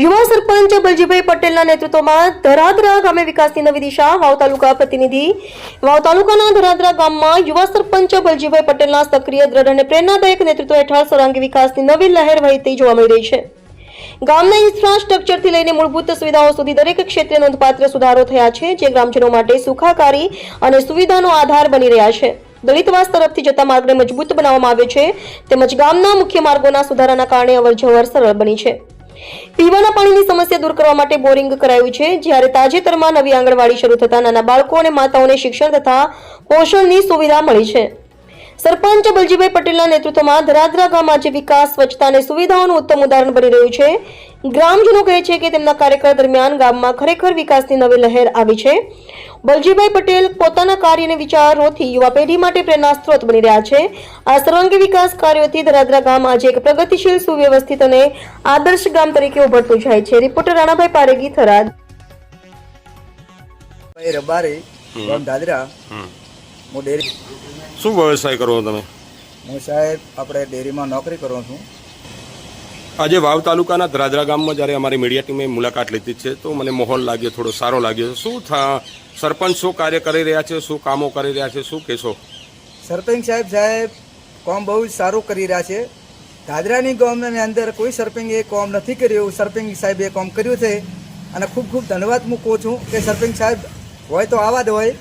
યુવા સરપંચ બલજીભાઈ પટેલના નેતૃત્વમાં ધરાદરા ગામે વિકાસની નવી દિશા, વાવ તાલુકા પ્રતિનિધિ. વાવ તાલુકાના ધરાદરા ગામમાં યુવા સરપંચ બલજીભાઈ પટેલના સક્રિય દ્રઢ અને પ્રેરણાદાયક નેતૃત્વ હેઠળ સર્વાંગી વિકાસની નવી લહેર વહેતી જોવા મળી રહી છે. ગામના ઇન્ફ્રાસ્ટ્રક્ચરથી લઈને મૂળભૂત સુવિધાઓ સુધી દરેક ક્ષેત્રે નોંધપાત્ર સુધારો થયા છે, જે ગ્રામજનો માટે સુખાકારી અને સુવિધાનો આધાર બની રહ્યા છે. દલિતવાસ તરફથી જતા માર્ગને મજબૂત બનાવવામાં આવ્યો છે, તેમજ ગામના મુખ્ય માર્ગોના સુધારાના કારણે અવરજવર સરળ બની છે. પીવાના પાણીની સમસ્યા દૂર કરવા માટે બોરિંગ કરાયું છે. જ્યારે તાજેતરમાં નવી આંગણવાડી શરૂ થતા નાના બાળકો અને માતાઓને શિક્ષણ તથા પોષણની સુવિધા મળી છે. સરપંચ બલજીભાઈ પટેલના નેતૃત્વમાં ધરાધરા ગામ આજે વિકાસ સ્વચ્છતા અને સુવિધાઓનું ઉત્તમ ઉદાહરણ બની રહ્યું છે. ગ્રામજનો કહે છે કે તેમના કાર્યકાળ દરમિયાન ગામમાં ખરેખર વિકાસની નવી લહેર આવી છે. બલજીભાઈ પટેલ પોતાના કાર્ય અને વિચારોથી યુવા પેઢી માટે પ્રેરણા સ્ત્રોત બની રહ્યા છે. આ સર્વાંગી વિકાસ કાર્યોથી ધરાદરા ગામ આજે એક પ્રગતિશીલ સુવ્યવસ્થિત અને આદર્શ ગામ તરીકે ઉભરતું જાય છે. રિપોર્ટર રાણાભાઈ પારેગી થરાદ. રબારી ગામ દાદરા. હું ડેરી શું વ્યવસાય કરો તમે? હું સાહેબ આપણે ડેરીમાં નોકરી કરું છું. આજે વાવ તાલુકાના ધ્રાજરા ગામમાં જ્યારે અમારી મીડિયા ટીમે મુલાકાત લીધી છે તો મને માહોલ લાગ્યો થોડો સારો લાગ્યો શું થા સરપંચ શું કાર્ય કરી રહ્યા છે શું કામો કરી રહ્યા છે શું કહેશો? સરપંચ સાહેબ સાહેબ કામ બહુ જ સારું કરી રહ્યા છે. દાદરાની ગામની અંદર કોઈ સરપંચે એ કામ નથી કર્યું. સરપંચ સાહેબે કામ કર્યું છે. અને ખૂબ ખૂબ ધન્યવાદ મૂકું છું કે સરપંચ સાહેબ હોય તો આવા જ હોય.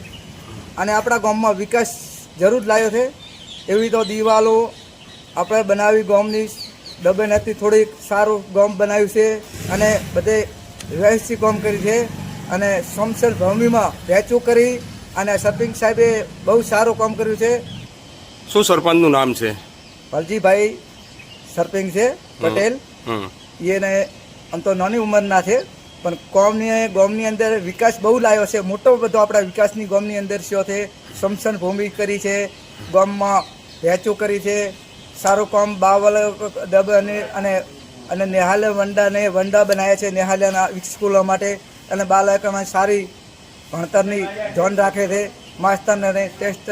અને આપણા ગામમાં વિકાસ જરૂર લાવ્યો છે. એવી તો દિવાલો આપણે બનાવી ગામની ડબે નથી થોડીક સારું ગામ બનાવ્યું છે અને બધે વ્યવસ્થિત ગામ કરી છે અને સમસેલ ભૂમિમાં વહેંચું કરી અને સરપંચ સાહેબે બહુ સારું કામ કર્યું છે. શું સરપંચનું નામ છે? ભલજીભાઈ સરપંચ છે પટેલ. એને આમ તો નાની ઉંમરના છે. પણ કોમની ગોમની અંદર વિકાસ બહુ લાવ્યો છે. મોટો બધો આપણા વિકાસની ગોમની અંદર થયો છે. સમસન ભૂમિ કરી છે. ગોમમાં વેચું કરી છે. સારું કોમ બાવલ ડબ અને અને અને નેહાલે વંડાને વંડા બનાવ્યા છે. નેહાલ્યાના સ્કૂલો માટે. અને બાળકોમાં સારી ભણતરની ધ્યાન રાખે છે. માસ્તરને ટેસ્ટ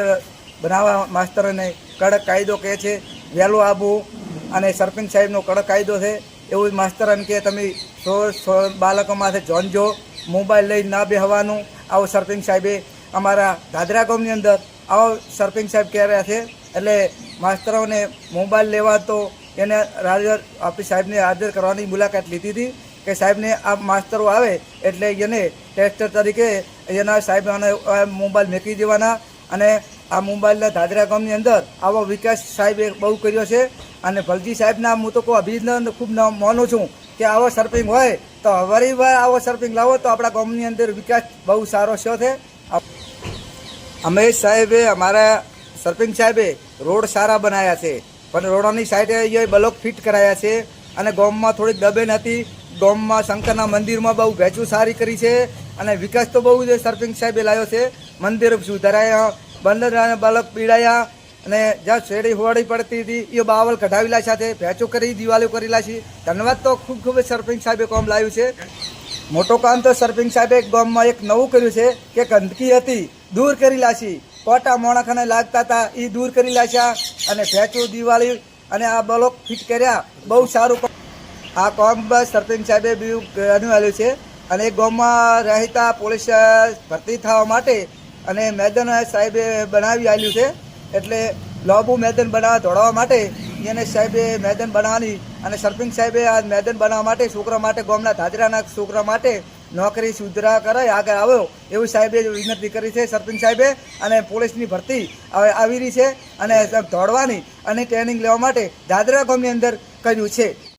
બનાવવા માસ્તરને કડક કાયદો કહે છે. વહેલું આવવું અને સરપંચ સાહેબનો કડક કાયદો છે. એવું માસ્તરને કે તમે બાળકો માથે જોનજો, મોબાઈલ લઈ ના બેહવાનું. આવો સરપંચ સાહેબે અમારા દાદરા ગામની અંદર આવો સરપંચ સાહેબ કહે રહ્યા છે. એટલે માસ્તરોને મોબાઈલ લેવા તો એને રાજર આપી સાહેબને હાજર કરવાની મુલાકાત લીધી હતી કે સાહેબને આ માસ્તરો આવે એટલે એને ટેસ્ટર તરીકે એના સાહેબને મોબાઈલ મેકી દેવાના. અને આ મોબાઈલના દાદરા ગામની અંદર આવો વિકાસ સાહેબે બહુ કર્યો છે. અને ભલજી સાહેબના હું તો કોઈ અભિનંદન, ખૂબ માનું છું કે આવો સર્ફિંગ હોય તો હવારી વાર આવો સર્ફિંગ લાવો તો આપણા ગામની અંદર વિકાસ બહુ સારો થયો છે. અમેશ સાહેબે અમારા સર્ફિંગ સાહેબે રોડ સારા બનાવ્યા છે. પણ રોડની સાઈડે બ્લોક ફિટ કરાયા છે અને ગામમાં થોડીક દબેન હતી. ગામમાં શંકરના મંદિરમાં બહુ ભેચું સારી કરી છે અને વિકાસ તો બહુ જ સરપંચ સાહેબે લાવ્યો છે. મંદિર સુધારાયા બંદર બાળક પીડાયા અને જ્યાં શેરડી હોવાડી પડતી હતી એ બાવલ કઢાવેલા સાથે, ભેંચો કરી દિવાળીઓ કરેલા છે. ધન્યવાદ તો ખૂબ ખૂબ સરપંચ સાહેબે કામ લાવ્યું છે. મોટો કામ તો સરપંચ સાહેબે ગામમાં એક નવું કર્યું છે કે ગંદકી હતી, દૂર કરી લાશી કોટા મોણાખાને લાગતા હતા એ દૂર કરી લાશ્યા અને ભેંચો, દિવાળી અને આ બ્લોક ફિટ કર્યા, બહુ સારું આ કામ સરપંચ સાહેબે બી અનુવાલ્યું છે. અને ગામમાં રહેતા પોલીસ ભરતી થવા માટે અને મેદાન સાહેબે બનાવી આવેલું છે. એટલે લોબુ મેદાન બનાવવા દોડવા માટે એને સાહેબે મેદાન બનાવવાની અને સરપંચ સાહેબે આ મેદાન બનાવવા માટે છોકરા માટે ગામના દાદરાના છોકરા માટે નોકરી સુધરા કરાય આગળ આવ્યો એવું સાહેબે વિનંતી કરી છે સરપંચ સાહેબે. અને પોલીસની ભરતી હવે આવી રહી છે અને દોડવાની અને ટ્રેનિંગ લેવા માટે દાદરા ગામની અંદર કર્યું છે.